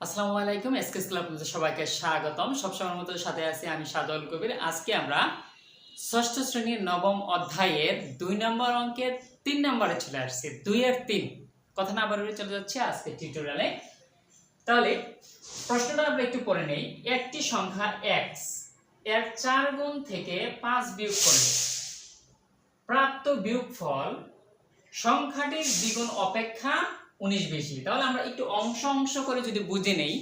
আসসালামু আলাইকুম, এসকেস ক্লাব সবাইকে স্বাগতম। সবসময়ের মতো সাথে আছি আমি সাদল কবির। আজকে আমরা ষষ্ঠ শ্রেণির নবম অধ্যায়ের দুই নম্বর অঙ্কের তিন নম্বরে চলে আসছি। দুই আর তিন। কথা না বলে চলে যাচ্ছে আজকে টিউটোরিয়ালে তাহলে প্রশ্নটা আমরা একটু পড়ে নেই। একটি সংখ্যা এক্সের চার গুণ থেকে পাঁচ বিয়োগ করলে প্রাপ্ত বিয়োগফল সংখ্যাটির দ্বিগুণ অপেক্ষা উনিশ বেশি। তাহলে আমরা একটু অংশ অংশ করে যদি বুঝে নেই,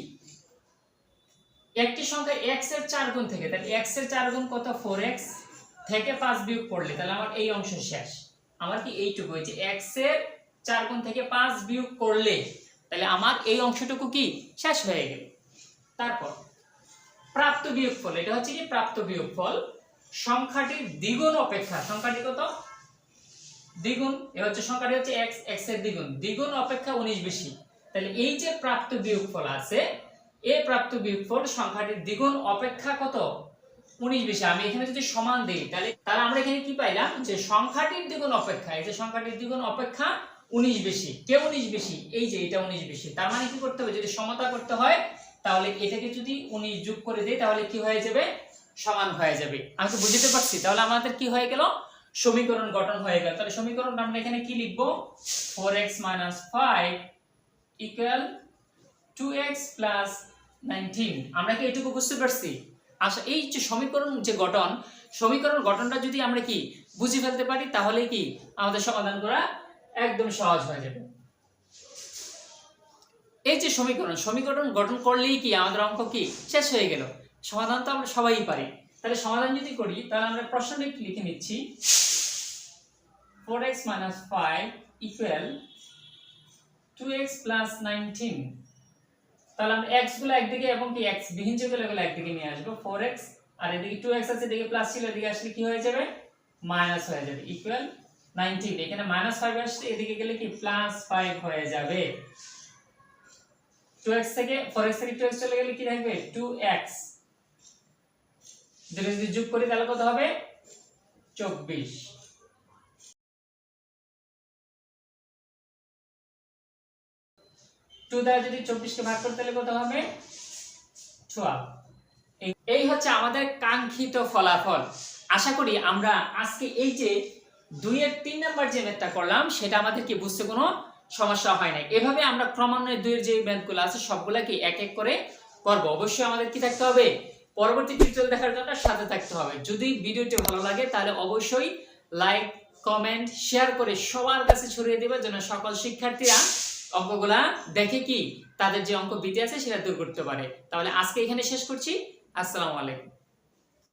একটি সংখ্যা এক্সের চার গুণ থেকে, তাহলে এক্সের চার গুণ কত? ফোর এক্স থেকে পাঁচ বিয়োগ করলে, তাহলে আমার এই অংশ শেষ। আমার কি এইটুকু হয়েছে? এক্সের চার গুণ থেকে পাঁচ বিয়োগ করলে, তাহলে আমার এই অংশটুকু কি? শেষ হয়ে গেল। তারপর, প্রাপ্ত বিয়োগফল, এটা হচ্ছে কি? প্রাপ্ত বিয়োগফল, সংখ্যাটির দ্বিগুণ অপেক্ষা, সংখ্যাটি কত? দ্বিগুণ, এ হচ্ছে সংখ্যাটি হচ্ছে x x এর দ্বিগুণ। দ্বিগুণ অপেক্ষা 19 বেশি। তাহলে এই যে প্রাপ্ত বিয়োগফল আছে এই প্রাপ্ত বিয়োগফল সংখ্যাটির দ্বিগুণ অপেক্ষা কত? 19 বেশি। আমি এখানে যদি সমান দেই, তাহলে তাহলে আমরা এখানে কি পাইলাম? যে সংখ্যাটির দ্বিগুণ অপেক্ষা, এই যে সংখ্যাটির দ্বিগুণ অপেক্ষা 19 বেশি। কে 19 বেশি? এই যে এটা 19 বেশি। তার মানে কি করতে হবে? যদি সমতা করতে হয়, তাহলে এটাকে যদি 19 যোগ করে দেয় তাহলে কি হয়ে যাবে? সমান হয়ে যাবে। আমি তো বুঝতে পারছি। তাহলে আমাদের কি হয়ে গেল? সমীকরণ গঠন হয়ে গেল। তাহলে সমীকরণটা আমরা এখানে কি লিখব? 4x 5 ইকুয়াল 2x 19 আমরা কি এটুকু বুঝতে পারছি? আচ্ছা এই যে সমীকরণ যে গঠন, সমীকরণ গঠনটা যদি আমরা কি বুঝে ফেলতে পারি, তাহলে কি আমাদের সমাধান করা একদম সহজ হয়ে যাবে। এই যে সমীকরণ সমীকরণ গঠন করলেই কি আমাদের অঙ্ক কি শেষ হয়ে গেল? সমাধান তো আমরা সবাই পারি। তাহলে সমাধান যদি করি, তাহলে আমরা প্রশ্নটা একটু লিখে নিচ্ছি। 4x minus 5 equal 2x plus 19 তাহলে আমরা x গুলো একদিকে এবং কি x বিহীন যেগুলো একদিকে নিয়ে আসব। 4x আর এদিকে 2x আছে, এদিকে প্লাস ছিল, এদিকে আসলে কি হয়ে যাবে? মাইনাস হয়ে যাবে ইকুয়াল 19 এখানে মাইনাস 5 আসছে, এদিকে গেলে কি প্লাস ফাইভ হয়ে যাবে। টু এক্স থেকে 4x থেকে টু এক্স চলে গেলে কি থাকবে? 2x দুটো যদি যোগ করি, তাহলে কত হবে? 24 টু দ্বারা যদি চব্বিশকে ভাগ করতে হলে কত হবে? টুয়েলভ এই হচ্ছে আমাদের কাঙ্ক্ষিত ফলাফল। আশা করি আমরা আজকে এই যে দুইয়ের তিন নাম্বার যে ম্যাথটা করলাম, সেটা আমাদেরকে বুঝতে কোনো সমস্যা হয় না এভাবে আমরা ক্রমান্বয়ে দুইয়ের যে ম্যাথগুলো আছে, সবগুলাকে এক এক করে করব। অবশ্যই আমাদের কি থাকতে হবে? পরবর্তী টিউটোরিয়াল দেখার জন্য সাথে থাকতে হবে। যদি ভিডিওটি ভালো লাগে, তাহলে অবশ্যই লাইক কমেন্ট শেয়ার করে সবার কাছে ছড়িয়ে দেবে যেন সকল শিক্ষার্থীরা অঙ্কগুলা দেখে কি তাদের যে অঙ্ক বিতে আছে সেটা দূর করতে পারে। তাহলে আজকে এখানে শেষ করছি। আসসালামু আলাইকুম।